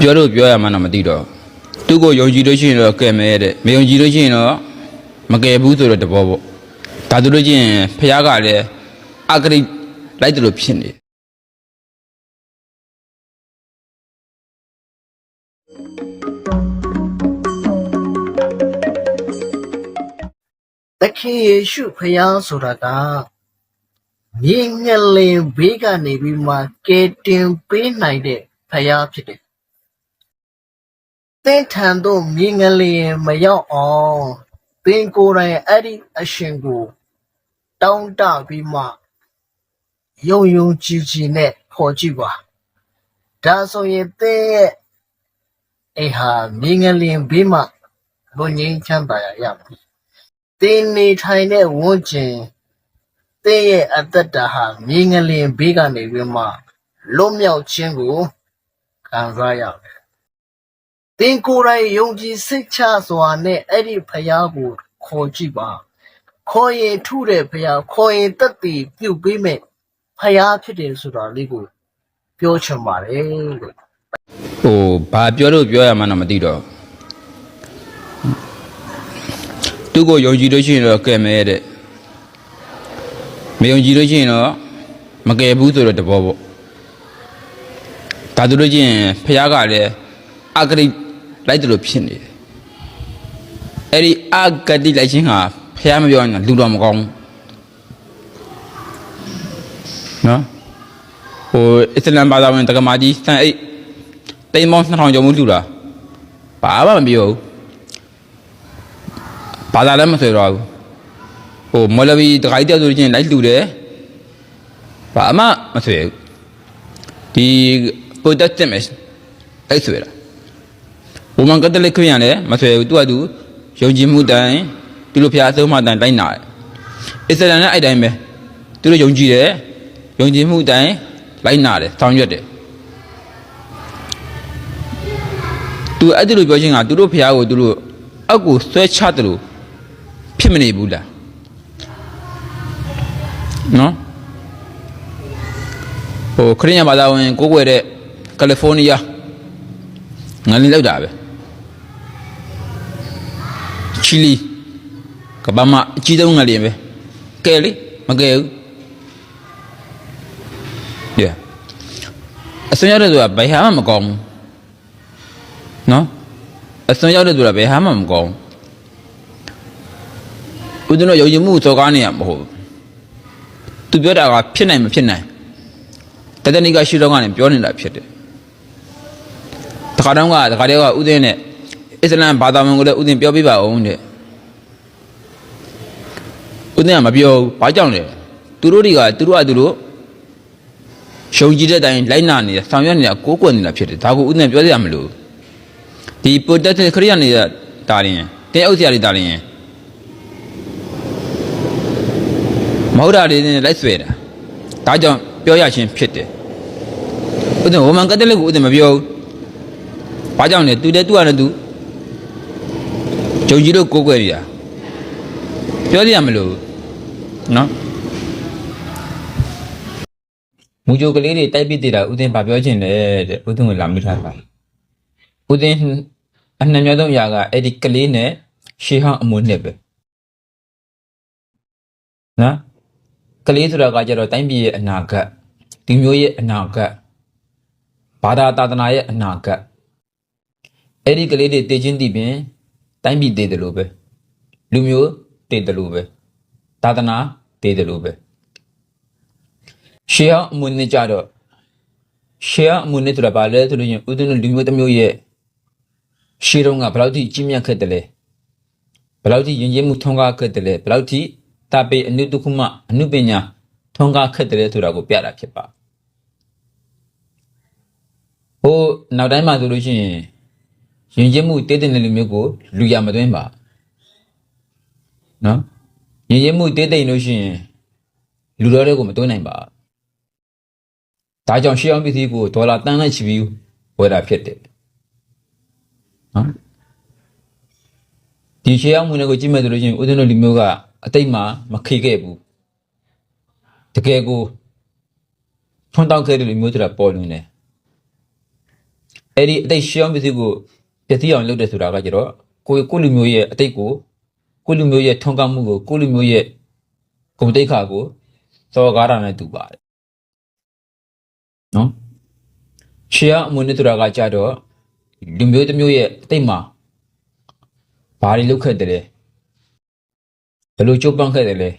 ပြောလို့ပြောရမှန်းတော့မသိတော့သူ့ကိုယုံကြည်လို့ရှိရင်တော့ကဲမဲတဲ့မယုံကြည်လို့ရှိရင်တော့မကယ်ဘူးဆိုတော့တဘောပေါ့ဒါသူလို့ချင်းဖះကလည်းအဂရိလိုက်တယ်လို့ဖြစ်နေသခင်ယေရှုဖျားဆိုတာကမြင်းငလင်ဘေးကနေပြီးမှကယ်တင်ပေးနိုင်တဲ့ဖျားဖြစ်တယ်။ သင်ထံသို့မြင်းငလင်မရောက်အောင်သင်ကိုယ်တိုင်အဲ့ဒီအရှင်ကိုတောင်းတပြီးမှယုံယုံကြည်ကြည်နဲ့ခေါ်ကြည့်ပါ။ဒါဆိုရင်သင်ရဲ့အိမ်ဟာမြင်းငလင်ဘေးမှလွန်ငင်းချမ်းသာရရမယ်။တင်းနေထိုင်တဲ့ဝန်းကျင်တင်းရဲ့အသက်တာဟာမြေငလင်ဘေးကနေပြီးမှလွတ်မြောက်ခြင်းကိုခံစားရတယ်။ တင်းကိုယ်တိုင်ယုံကြည်စိတ်ချစွာနဲ့အဲ့ဒီဖယားကိုခေါ်ကြည့်ပါ။ခေါ်ရင်ထုတဲ့ဖယားခေါ်ရင်တက်တည်ပြုတ်ပေးမဲ့ဖယားဖြစ်တယ်ဆိုတာလေးကိုပြောချင်ပါတယ်လို့ဟိုဘာပြောလို့ပြောရမှန်းတော့မသိတော့သူ့ကိုယုံကြည်လို့ရှိရင်တော့ကဲမဲတဲ့မယုံကြည်လို့ရှိရင်တော့မကယ်ဘူးဆိုတော့တဘောပေါ့ဒါသူလို့ချင်းဖះကလည်းအဂရိ လိုက်တယ်လို့ဖြစ်နေတယ်အဲ့ဒီအဂတိလိုက်ခြင်းဟာဖះမပြောရင်လူတော်မကောင်းဘူးနော်ဟိုအစ္စလမ်ဘာသာဝင်တက္ကမကြီးစံအိတ်တိမ်မောင်း2000ကျော်မှုလူတာဘာမှမပြောဘူးဘာသာလည်းမဆွေတော့ဘူးဟိုမော်လဗီတခါကြီးတောက်ဆိုချင်းလိုက်လူတယ်ဘာမှမဆွေဘူးဒီပိုတက်တက်မယ်အဲ့ဆွေတာ ဘုံမန်ကတလက်ခွင့်ရတယ်မဆွေဘူးသူကသူယုံကြည်မှုတိုင်းသူတို့ဖျားအဆုံးမှတိုင်းတိုင်းနာတယ်အစ္စလမ်နဲ့အဲ့တိုင်းပဲသူတို့ယုံကြည်တယ်ယုံကြည်မှုတိုင်းလိုက်နာတယ်ဆောင်ရွက်တယ်သူအဲ့ဒီလိုပြောချင်းကသူတို့ဖះကိုသူတို့အောက်ကိုဆွဲချတယ်လို့ဖြစ်မနေဘူးလားနော်ဟိုခရစ်ယာန်ဘာသာဝင်ကိုကိုွယ်တဲ့ကယ်လီဖိုးနီးယားငါလင်းလောက်တာပဲ ချီလီကဘာမအကြီးဆုံးငါလင်းပဲကဲလေမကဲဘူး yeah အစွန်းရောက်တဲ့သူကဘယ်ဟာမှမကောင်းဘူးနော်အစွန်းရောက်တဲ့သူကဘယ်ဟာမှမကောင်းဘူးဦးဇင်းတို့ယုံကြည်မှုစော်ကားနေရမဟုတ်ဘူးသူပြောတာကဖြစ်နိုင်မဖြစ်နိုင်တတနိကရှိတော့ကနေပြောနေတာဖြစ်တယ်တခါတော့ကတခါတည်းကဦးဇင်းနဲ့အ စ္စလမ်ဘာသာဝင်ကိုလည်းဦးဇင်းပြောပြပါအောင်တဲ့ဦးဇင်းကမပြောဘူးဘာကြောင့်လဲသူတို့တွေကသူတို့ကသူတို့ရှုံကြည့်တဲ့အတိုင်းလိုက်နာနေတာဆောင်ရွက်နေတာကိုးကွယ်နေတာဖြစ်တယ်ဒါကိုဦးဇင်းပြောရမလို့ဒီပိုတက်တဲ့ခရိယာနေတာတာရင်တင်းအုပ်ဆရာတွေတာရင်မဟုတ်တာတွေနဲ့လိုက်ဆွဲတာဒါကြောင့်ပြောရချင်းဖြစ်တယ်ဥဒ္ဒဝမန်ကတလက်ကိုဥဒ္ဒမပြောဘူးဘာကြောင့်လဲသူလည်းသူ့ရတယ်သူ ဂျုံကြီးတို့ကိုးကွယ်နေတာပြောရမလို့နော်မူကြိုကလေးတွေတိုက်ပစ်သေးတာဥဒ္ဒင်ဘာပြောချင်လဲတဲ့ဥဒ္ဒင်ကိုလာမိထားတာဦးသိန်းအနှံ့များဆုံးအရာကအဲ့ဒီကလေးနဲ့ရှေးဟောင်းအမွေနှစ်ပဲနော်ကလေးဆိုတာကကြတော့တိုင်းပြည်ရဲ့အနာဂတ်ဒီမျိုးရဲ့အနာဂတ်ဘာသာတာသနာရဲ့အနာဂတ်အဲ့ဒီကလေးတွေတည်ချင်းတည်ပင် တိုင်းပြည်တည်တယ်လို့ပဲလူမျိုးတည်တယ်လို့ပဲသာသနာတည်တယ်လို့ပဲရှေးဟောင်းအမွေနှစ်ကြတော့ရှေးဟောင်းအမွေနှစ်ဆိုတာဘာလဲဆိုလို့ရင်ဦးသိန်းတို့လူမျိုးတစ်မျိုးရဲ့ရှေးတုန်းကဘယ်လောက်ထိကြီးမြတ်ခဲ့တယ်လဲဘယ်လောက်ထိယဉ်ကျေးမှုထွန်းကားခဲ့တယ်လဲဘယ်လောက်ထိတာပေအနုတခုမှအနုပညာထွန်းကားခဲ့တယ်လဲဆိုတာကိုပြတာဖြစ်ပါဟိုနောက်တိုင်းမှာဆိုလို့ရှိရင် ယဉ်ကျေးမှုတည်တဲ့လူမျိုးကိုလူရမသွင်းပါနော်ယဉ်ကျေးမှုတည်တဲ့လို့ရှိရင်လူတော်တွေကိုမသွင်းနိုင်ပါဒါကြောင့်ရှေးအောင်ပစ္စည်းကိုဒေါ်လာတန်းနဲ့ချီပြီးဝယ်တာဖြစ်တယ်နော်ဒီရှေးအောင်ဝင်ကိုကြည့်မဲ့ဆိုလို့ရှိရင်ဦးဇင်းတို့လူမျိုးကအတိတ်မှာမခေခဲ့ဘူးတကယ်ကိုထွန်းတောက်ခဲ့တဲ့လူမျိုးဆိုတာပေါ်လွင်တယ်အဲ့ဒီအတိတ်ရှေးအောင်ပစ္စည်းကို ပျက်စီးအောင်လုပ်တယ်ဆိုတာကကြတော့ကိုယ်ကိုယ်လူမျိုးရဲ့အတိတ်ကိုကိုယ်လူမျိုးရဲ့ထုံးကားမှုကိုကိုယ်လူမျိုးရဲ့ဂုဏ်တိတ်ခါကိုစော်ကားတာနဲ့တူပါတယ်နော်ရှေးအောင်အမွေနဲ့ဆိုတာကကြတော့လူမျိုးတစ်မျိုးရဲ့အတိတ်မှာဘာတွေလုပ်ခဲ့တယ်လဲဘယ်လိုကြိုးပမ်းခဲ့တယ်လဲ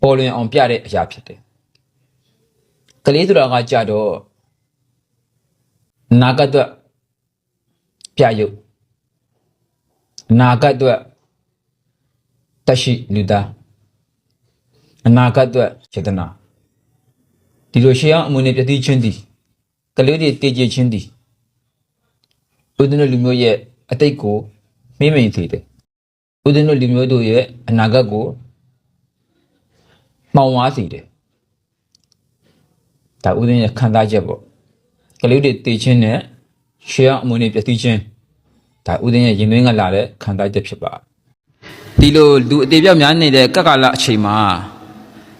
ပေါ်လွင်အောင်ပြတဲ့အရာဖြစ်တယ်ကလေးဆိုတာကကြတော့အနာဂတ်အတွက် ပြရုပ်အနာဂတ်အတွက်တရှိလူသားအနာဂတ်အတွက်စေတနာဒီလိုရှေးအောင်အမွေနဲ့ပြည့်တည်ခြင်းသည်ကလေးတွေတည်ကြည်ခြင်းသည်ဦးဇင်းတို့လူမျိုးရဲ့အတိတ်ကိုမေ့မိန်စေတယ်ဦးဇင်းတို့လူမျိုးတို့ရဲ့အနာဂတ်ကိုမှောင်ဝါစေတယ်ဒါဦးဇင်းရဲ့ခံစားချက်ပေါ့ကလေးတွေတည်ခြင်းနဲ့ ရှေးအောင်အမွေနဲ့ပြည့်တည်ခြင်းဒါဦးဇင်းရဲ့ရင်သွင်းကလာတဲ့ခံစားချက်ဖြစ်ပါတယ်ဒီလိုလူအသေးပြောက်များနေတဲ့ကက္ကာလအချိန်မှာ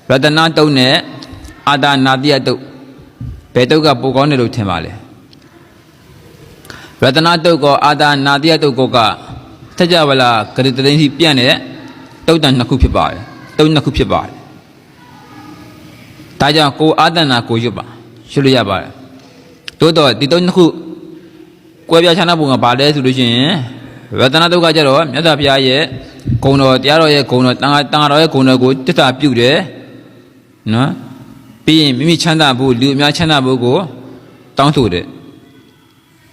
ရတနာတုံးနဲ့အာတာနာတိယတုတ်ဘယ်တုတ်ကပိုကောင်းတယ်လို့ထင်ပါလဲရတနာတုတ်ကောအာတာနာတိယတုတ်ကောကထကြဝလာဂရတသိန်းစီပြန့်တဲ့တုတ်တန်နှစ်ခုဖြစ်ပါတယ်တုတ်နှစ်ခုဖြစ်ပါတယ်ဒါကြောင့်ကိုအာတနာကိုရွတ်ပါရွတ်လို့ရပါတယ်တိုးတော့ဒီတုတ်နှစ်ခု ကွဲပြားခြားနားပုံကဘာလဲဆိုလို့ရှိရင်ရတနာတုတ်ကကြတော့မြတ်စွာဘုရားရဲ့ဂုဏ်တော်တရားတော်ရဲ့ဂုဏ်တော်တန်ခါတန်ခါတော်ရဲ့ဂုဏ်တော်ကိုတစ္ဆာပြုတယ်နော်ပြီးရင်မိမိချမ်းသာဖို့လူအများချမ်းသာဖို့ကိုတောင်းဆိုတယ်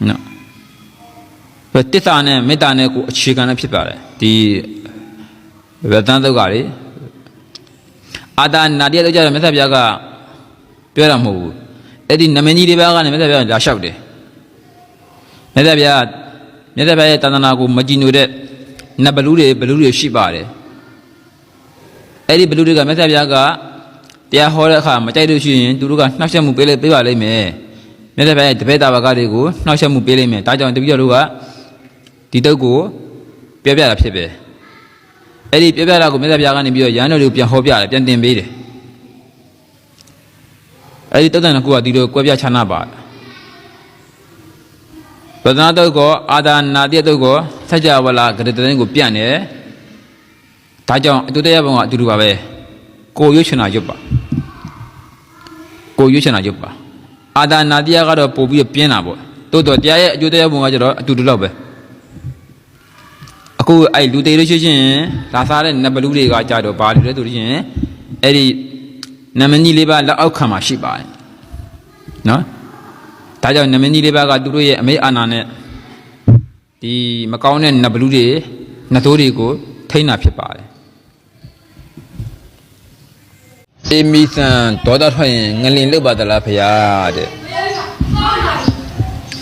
နော်ဘယ်တစ္ဆာနဲ့မေတ္တာနဲ့ကိုအခြေခံနဲ့ဖြစ်ပါတယ်ဒီရတနာတုတ်ကလေအာတာနာတိယတုတ်ကြတော့မြတ်စွာဘုရားကပြောတာမဟုတ်ဘူးအဲ့ဒီနမင်းကြီးတွေဘက်ကနေမြတ်စွာဘုရားလာလျှောက်တယ် မြတ်စွာဘုရားမြတ်စွာဘုရားရဲ့တန်တနာကိုမကြည်ညိုတဲ့နတ်ဘလူတွေဘလူတွေရှိပါတယ်အဲ့ဒီဘလူတွေကမြတ်စွာဘုရားကတရားဟောတဲ့အခါမကြိုက်လို့ရှိရင်သူတို့ကနှောက်ယှက်မှုပေးလိုက်ပေးပါလိမ့်မယ်မြတ်စွာဘုရားရဲ့တပည့်တာဘကတွေကိုနှောက်ယှက်မှုပေးလိမ့်မယ်ဒါကြောင့်တပည့်တော်တို့ကဒီတုတ်ကိုပြောပြတာဖြစ်ပဲအဲ့ဒီပြောပြတာကိုမြတ်စွာဘုရားကနေပြီးတော့ရဟန်းတော်တွေကိုပြန်ဟောပြတယ်ပြန်တင်ပေးတယ်အဲ့ဒီတုတ်တန်ကဒီလိုကွဲပြားခြားနာပါတယ် ပဒနာတုတ်ကောအာဒါနာတိယတုတ်ကောစัจ java လာဂရတရင်ကိုပြန့်တယ်ဒါကြောင့်အတူတရားပုံကအတူတူပါပဲကိုရွှေချနာရွတ်ပါကိုရွှေချနာရွတ်ပါအာဒါနာတိယကတော့ပို့ပြီးပြင်းတာပေါ့တိုးတော့တရားရဲ့အကျိုးတရားပုံကကျတော့အတူတူတော့ပဲအခုအဲ့လူသေးလို့ရှိချင်းလာစားတဲ့နဘလူတွေကကြတော့ဘာလို့လဲဆိုလို့ရှိရင်အဲ့ဒီနမကြီးလေးပါလက်အောက်ခံမှာရှိပါတယ်နော် ဒါကြောင့်နမင်းကြီးလေးပါးကသူတို့ရဲ့အမေအာနာနဲ့ဒီမကောင်းတဲ့နဘလူးတွေနှသိုးတွေကိုထိန်းတာဖြစ်ပါတယ်အေမီဆန်ဒေါ်တာထွက်ရင်ငလင်လုတ်ပါသလားဖရာတဲ့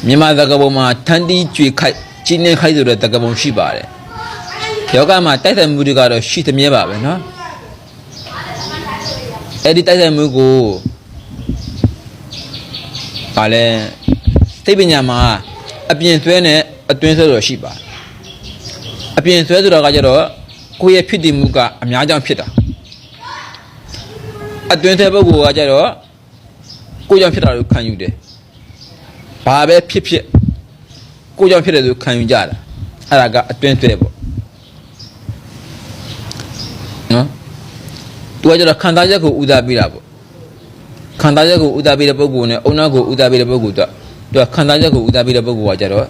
မြန်မာသကပုံမှာထန်းတီးကြွေခိုက်ကြီးနေခိုက်ဆိုတဲ့သကပုံရှိပါတယ်ယောဂမှာတိုက်ဆိုင်မှုတွေကတော့ရှိသမျှပါပဲเนาะအဲ့ဒီတိုက်ဆိုင်မှုကို။ ဘာလဲသိပညာမှာအပြင်ဆွဲနဲ့အတွင်းဆွဲဆိုရှိပါ။အပြင်ဆွဲဆိုတော့ကကြတော့ကိုယ့်ရဲ့ဖြစ်တည်မှုကအများကြောင့်ဖြစ်တာ။အတွင်းဆွဲပုဂ္ဂိုလ်ကကြတော့ကိုယ်ကြောင့်ဖြစ်တာလို့ခံယူတယ်။ဘာပဲဖြစ်ဖြစ်ကိုယ်ကြောင့်ဖြစ်တယ်လို့ခံယူကြတာ။အဲ့ဒါကအတွင်းဆွဲပေါ့။နော်။သူကကြတော့ခံစားချက်ကိုဦးစားပေးတာပေါ့ ခန္ဓာချက်ကိုဥဒါပေးတဲ့ပုဂ္ဂိုလ်နဲ့အုံနာကိုဥဒါပေးတဲ့ပုဂ္ဂိုလ်တော့သူကခန္ဓာချက်ကိုဥဒါပေးတဲ့ပုဂ္ဂိုလ်ကကြတော့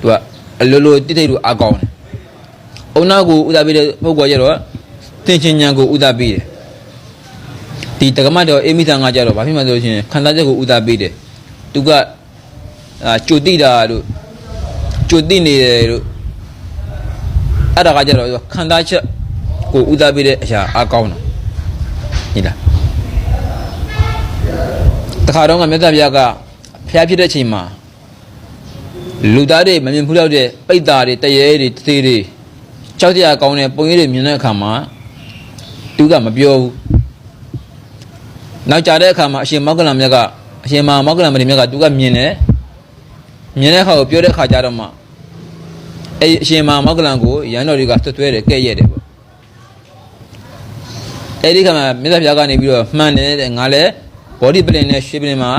သူကအလိုလိုတိတိတ်လို့အကောင်းတယ်အုံနာကိုဥဒါပေးတဲ့ပုဂ္ဂိုလ်ကကြတော့သင်္ချင်ဉာဏ်ကိုဥဒါပေးတယ်ဒီတက္ကမတော်အေမိသံကကြတော့ဘာဖြစ်မှဆိုလို့ရှိရင်ခန္ဓာချက်ကိုဥဒါပေးတယ်သူကအာကြိုတိတာတို့ကြိုတိနေတယ်တို့အဲ့ဒါကကြတော့ခန္ဓာချက်ကိုဥဒါပေးတဲ့အရာအကောင်းတာဟုတ်လား တခါတော့ကမြတ်စွာဘုရားကဖျားဖြစ်တဲ့အချိန်မှာလူသားတွေမမြင်ဘူးတော့တဲ့ပိတ်သားတွေတရေတွေတသေးတွေကြောက်ကြရကောင်းတဲ့ပုံရိပ်တွေမြင်တဲ့အခါမှာသူကမပြောဘူးနောက်ကြတဲ့အခါမှာအရှင်မောက္ကလံမြတ်ကအရှင်မမောက္ကလံမဏိမြတ်ကသူကမြင်တယ်မြင်တဲ့အခါကိုပြောတဲ့အခါကျတော့မှအဲ့အရှင်မမောက္ကလံကိုရန်တော်တွေကသွတ်သွဲတယ်ကဲ့ရဲ့တယ်ပေါ့အဲ့ဒီခါမှာမြတ်စွာဘုရားကနေပြီးတော့မှန်တယ်တဲ့ငါလည်း ဘောဒီပလင်နဲ့ရွှေပလင်မှာ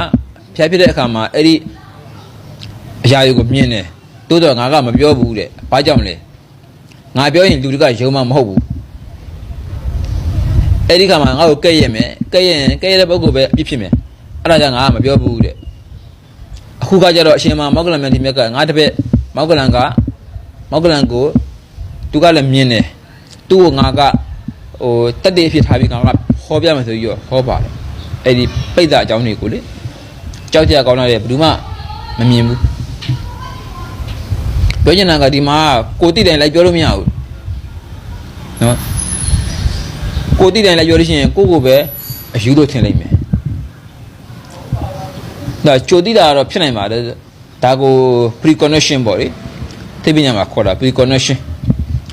ဖျားဖြစ်တဲ့အခါမှာအဲ့ဒီအရာတွေကိုမြင်တယ်တိုးတော့ငါကမပြောဘူးတဲ့ဘာကြောင့်လဲငါပြောရင်လူတွေကယုံမှာမဟုတ်ဘူးအဲ့ဒီခါမှာငါ့ကိုကဲ့ရဲ့မယ်ကဲ့ရဲ့ရင်ကဲ့ရဲ့တဲ့ပုဂ္ဂိုလ်ပဲအပြစ်ဖြစ်မယ်အဲ့ဒါကြောင့်ငါကမပြောဘူးတဲ့အခုကကြတော့အရှင်မမောက္ကလန်မြတ်ဒီမြတ်ကငါတပည့်မောက္ကလန်ကမောက္ကလန်ကိုသူကလည်းမြင်တယ်သူ့ကိုငါကဟိုတက်တေးဖြစ်ထားပြီးငါကဟောပြမယ်ဆိုပြီးတော့ဟောပါတယ် အဲ့ဒီပိတ်တာအကြောင်းတွေကိုလေကြောက်ကြကောင်းတဲ့ဘယ်သူမှမမြင်ဘူးပြောချင်တာကဒီမှာကိုတိတိုင်လိုက်ပြောလို့မရဘူးနော်ကိုတိတိုင်လိုက်ပြောလို့ရှိရင်ကိုကိုပဲအယူလို့ထင်လိုက်မယ်ဒါကြိုတိတာကတော့ဖြစ်နိုင်ပါတယ်ဒါကို precondition ပေါ့လေသိပညာမှာခေါ်တာ precondition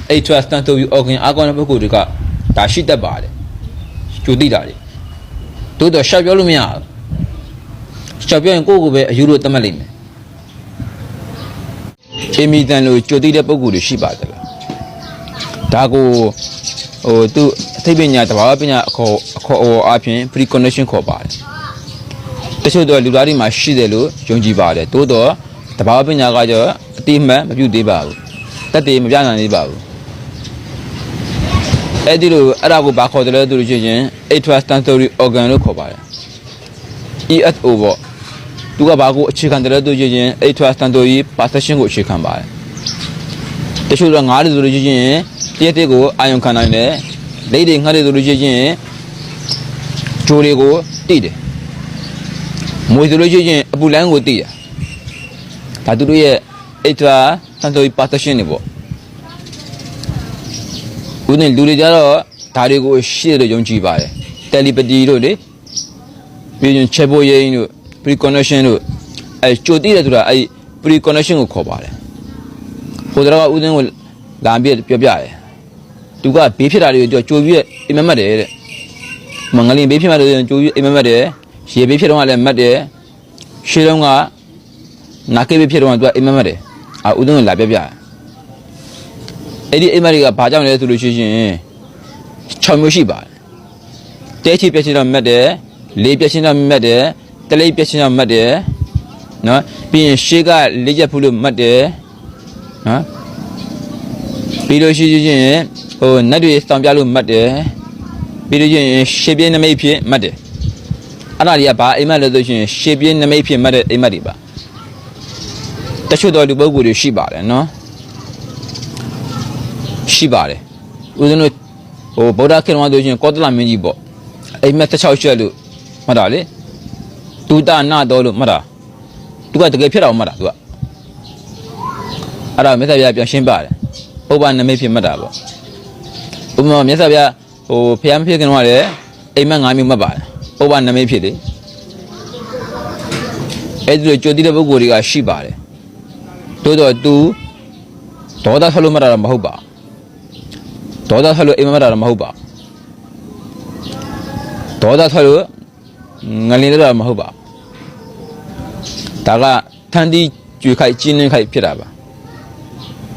အဲ့ trust တန်တူ organ အကောင်တဲ့ပုဂ္ဂိုလ်တွေကဒါရှိတတ်ပါတယ်ကြိုတိတာတွေ တိုးတော့ရှောက်ပြောလို့မရဘူးရှောက်ပြောရင်ကိုကိုပဲအယူလို့သတ်မှတ်လိုက်မယ်အမီတန်လို့ကြိုတိတဲ့ပုံကူတွေရှိပါသလားဒါကိုဟိုသူအသိပညာတဘာဝပညာအခေါ်အခေါ်အဝေါ်အပြင် precondition ခေါ်ပါတယ်တချို့တော့လူသားတွေမှာရှိတယ်လို့ယုံကြည်ပါတယ်တိုးတော့တဘာဝပညာကကြောအတိအမှန်မပြုတ်သေးပါဘူးတက်သေးမပြနိုင်သေးပါဘူး အဲ့ဒီလိုအဲ့ဒါကိုဘာခေါ်တယ်လဲသူတို့ချင်းချင်း extrasensory organ လို့ခေါ်ပါတယ် ESO ပေါ့သူကဘာကိုအခြေခံတယ်လဲသူချင်းချင်း extrasensory perception ကိုအခြေခံပါတယ်တချို့တော့ငားတယ်ဆိုလို့ချင်းချင်းတရက်တက်ကိုအာယုံခံနိုင်တယ်လက်တွေငှက်တယ်ဆိုလို့ချင်းချင်းဂျိုတွေကိုတိတယ်မွေဆိုလို့ချင်းချင်းအပူလိုင်းကိုတိတယ်ဒါသူတို့ရဲ့ extrasensory perception တွေပေါ့ ဦးနေလူတွေကြတော့ဒါတွေကိုရှေ့လို့ယုံကြည်ပါတယ် telepathy တို့လေပြီးရင်ချက်ဖို့ရင်းတို့ precondition တို့အဲကြိုတည်တယ်ဆိုတာအဲ precondition ကိုခေါ်ပါတယ်ဟိုတတော့ကဦးသိန်းကိုလာပြီးပြောပြတယ်သူကဘေးဖြစ်တာတွေကိုကြိုပြီးအိမ်မက်မက်တယ်တဲ့မင်္ဂလင်ဘေးဖြစ်မှလည်းကြိုပြီးအိမ်မက်မက်တယ်ရေဘေးဖြစ်တော့ကလည်းမက်တယ်ရှေးတုန်းကနာကေဘေးဖြစ်တော့ကသူကအိမ်မက်မက်တယ်အာဦးသိန်းကိုလာပြောပြတယ် အဲ့ဒီအိမ်မက်တွေကဘာကြောင့်လဲဆိုလို့ရှိရင်6မျိုးရှိပါတယ်တဲချီပြက်ချီတော့မက်တယ်လေးပြက်ချီတော့မက်တယ်တလေးပြက်ချီတော့မက်တယ်နော်ပြီးရင်ရှေးကလေးချက်ဖူးလို့မက်တယ်နော်ပြီးလို့ရှိရင်ဟိုနတ်တွေစောင်ပြလို့မတ်တယ်ပြီးလို့ရှိရင်ရှေးပြင်းနမိတ်ဖြစ်မတ်တယ်အဲ့ဒါတွေကဘာအိမ်မက်လဲဆိုရှင်ရှေးပြင်းနမိတ်ဖြစ်မတ်တဲ့အိမ်မက်တွေပါတချို့တော့လူပုဂ္ဂိုလ်တွေရှိပါတယ်နော် ရှိပါတယ်ဦးဇင်းတို့ဟိုဗုဒ္ဓခေတ်မှာဆိုရှင်ကောသလမင်းကြီးပေါ့အိမ်မက်16ရွှက်လို့မှတ်တာလေတူတာနာတော်လို့မှတ်တာသူကတကယ်ဖြစ်တာကိုမှတ်တာသူကအဲ့ဒါမြတ်စွာဘုရားပြန်ရှင်းပါတယ်ဥပ္ပနမိတ်ဖြစ်မှတ်တာပေါ့ဥပမာမြတ်စွာဘုရားဟိုဖျားမဖြစ်ခင်တော့လည်းအိမ်မက်၅မျိုးမှတ်ပါတယ်ဥပ္ပနမိတ်ဖြစ်လေအဲ့ဒီလိုကြိုတည်တဲ့ပုဂ္ဂိုလ်တွေကရှိပါတယ်တိုးတော့သူဒေါသထွက်လို့မှတ်တာတော့မဟုတ်ပါ ဒေါသထွက်လို့အိမ်မက်မှတ်တာတော့မဟုတ်ပါဒေါသထွက်လို့ငလင်လို့တော့မဟုတ်ပါဒါကထန်တီကြွေခိုက်ကျင်းနေခိုက်ဖြစ်တာပါ